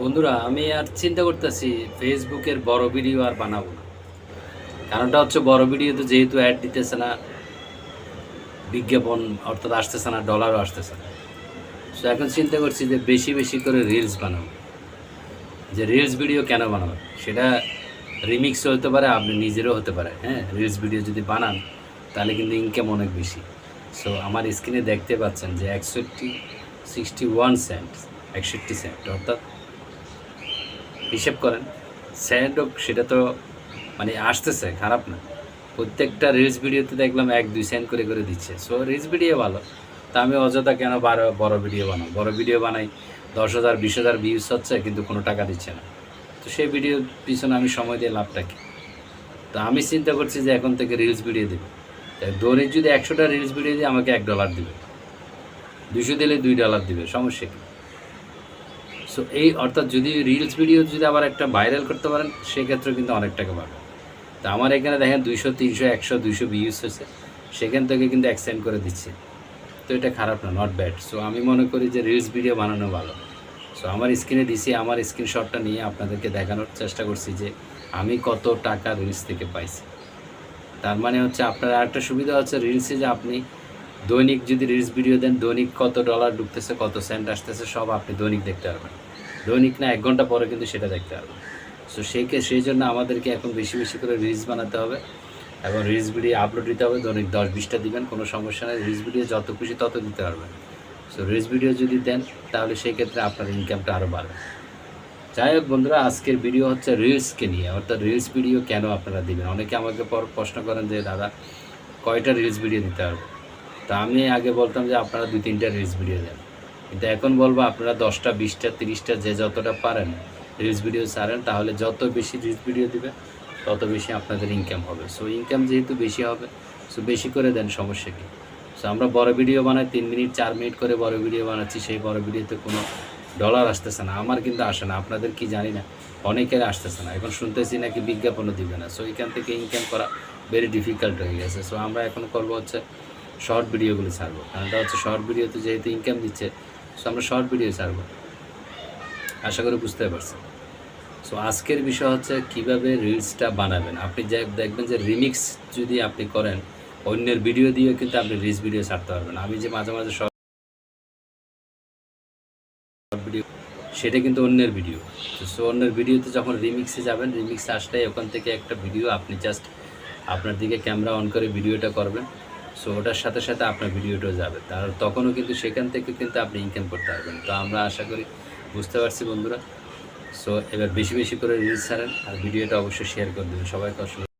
বন্ধুরা, আমি আর চিন্তা করতেছি ফেসবুকের বড় ভিডিও আর বানাবো না। কারণটা হচ্ছে বড় ভিডিও তো যেহেতু অ্যাড দিতেছে না, বিজ্ঞাপন অর্থাৎ আসতেছে না ডলারও আসতেছে না। সো এখন চিন্তা করছি যে বেশি বেশি করে রিলস বানাবো। যে রিলস ভিডিও কেন বানাবো? সেটা রিমিক্সও হতে পারে, আপনি নিজেরও হতে পারে হ্যাঁ? রিলস ভিডিও যদি বানান, তাহলে কিন্তু ইনকাম অনেক বেশি। সো আমার স্ক্রিনে দেখতে পাচ্ছেন যে একষট্টি সিক্সটি ওয়ান সেন্ট একষট্টি সেন্ট অর্থাৎ হিসেব করেন স্যান্ড হোক, সেটা তো মানে আসতেছে, খারাপ না। প্রত্যেকটা রিলস ভিডিওতে দেখলাম এক, দুই সেন্ট করে করে দিচ্ছে। সো রিলস ভিডিও ভালো। তা আমি অযথা কেন বারো, বড় ভিডিও বানাই বড় ভিডিও বানাই, দশ হাজার, বিশ হাজার ভিউজ হচ্ছে, কিন্তু কোনো টাকা দিচ্ছে না। তো সেই ভিডিওর পিছনে আমি সময় দিয়ে লাভটা কি? তো আমি চিন্তা করছি যে এখন থেকে রিলস ভিডিও দেবো। দৈনিক যদি একশোটা রিলস ভিডিও দিয়ে আমাকে এক ডলার দিবে। দুশো দিলে দুই ডলার দিবে, সমস্যা কি? সো এই অর্থাৎ যদি রিলস ভিডিও যদি আবার একটা ভাইরাল করতে পারেন সেক্ষেত্রে কিন্তু অনেক টাকা পাবে তো আমার এখানে দেখেন দুইশো, তিনশো, একশো, দুইশো ভিউজ হয়েছে। সেখান থেকে কিন্তু এক্সটেন্ড করে দিচ্ছে। তো এটা খারাপ না নট ব্যাড সো আমি মনে করি যে রিলস ভিডিও বানানো ভালো। সো আমার স্ক্রিনে দিছি, আমার স্ক্রিনশটটা নিয়ে আপনাদেরকে দেখানোর চেষ্টা করছি যে আমি কত টাকা রিলস থেকে পাইছি। তার মানে হচ্ছে আপনার আরেকটা সুবিধা হচ্ছে রিলসে যে আপনি দৈনিক যদি রিলস ভিডিও দেন, দৈনিক কত ডলার ঢুকতেছে, কত সেন্ট আসতেছে, সব আপনি দৈনিক দেখতে পারবেন। দৈনিক না, এক ঘণ্টা পরে কিন্তু সেটা দেখতে পারবেন। সো সেই কে- সেই জন্য আমাদেরকে এখন বেশি বেশি করে রিলস বানাতে হবে এবং রিলস ভিডিও আপলোড দিতে হবে। দৈনিক দশ বিশটা দিবেন, কোনো সমস্যা নেই। রিলস ভিডিও যত খুশি তত দিতে পারবেন। সো রিলস ভিডিও যদি দেন, তাহলে সেই ক্ষেত্রে আপনার ইনকামটা আরও বাড়বে। যাই হোক বন্ধুরা, আজকের ভিডিও হচ্ছে রিলসকে নিয়ে। অর্থাৎ রিলস ভিডিও কেন আপনারা দিবেন? অনেকে আমাকে পর প্রশ্ন করেন যে, দাদা, কয়টা রিলস ভিডিও দিতে পারব তা আমি আগে বলতাম যে আপনারা দুই, তিনটা রিলস ভিডিও দেন। কিন্তু এখন বলব আপনারা দশটা, বিশটা, তিরিশটা, যে যতটা পারেন রিলস ভিডিও ছাড়েন, তাহলে যত বেশি রিলস ভিডিও দিবে তত বেশি আপনাদের ইনকাম হবে। সো ইনকাম যেহেতু বেশি হবে সো বেশি করে দেন, সমস্যা কী? সো আমরা বড় ভিডিও বানাই, তিন মিনিট চার মিনিট করে বড় ভিডিও বানাচ্ছি, সেই বড় ভিডিওতে কোনো ডলার আসতেছে না। আমার কিন্তু আসে না, আপনাদের কি জানি না, অনেকের আসতেছে না। এখন শুনতেছি নাকি বিজ্ঞাপনও দিবে না। সো এখান থেকে ইনকাম করা ভেরি ডিফিকাল্ট হয়ে গেছে। সো আমরা এখন করব হচ্ছে শর্ট ভিডিওগুলো ছাড়বো। কারণটা হচ্ছে শর্ট ভিডিওতে যেহেতু ইনকাম দিচ্ছে সো আমরা শর্ট ভিডিও ছাড়বো। আশা করি বুঝতে পারছেন। সো আজকের বিষয় হচ্ছে কীভাবে রিলসটা বানাবেন। আপনি যে দেখবেন যে রিমিক্স যদি আপনি করেন, অন্যের ভিডিও দিয়ে কিন্তু আপনি রিলস ভিডিও ছাড়তে পারবেন আমি যে মাঝে মাঝে শর্ট ভিডিও সেটা কিন্তু অন্যের ভিডিও সো অন্যের ভিডিওতে যখন রিমিক্সে যাবেন রিমিক্সে আসলে ওখান থেকে একটা ভিডিও আপনি জাস্ট আপনার দিকে ক্যামেরা অন করে ভিডিওটা করবেন। সো ওটার সাথে সাথে আপনার ভিডিওটাও যাবে। তার তখনও কিন্তু সেখান থেকে কিন্তু আপনি ইনকাম করতে পারবেন। তো আমরা আশা করি বুঝতে পারছি বন্ধুরা। সো এবার বেশি বেশি করে রিলস ছাড়েন আর ভিডিওটা অবশ্যই শেয়ার করে দেবেন। সবাইকে অসংখ্য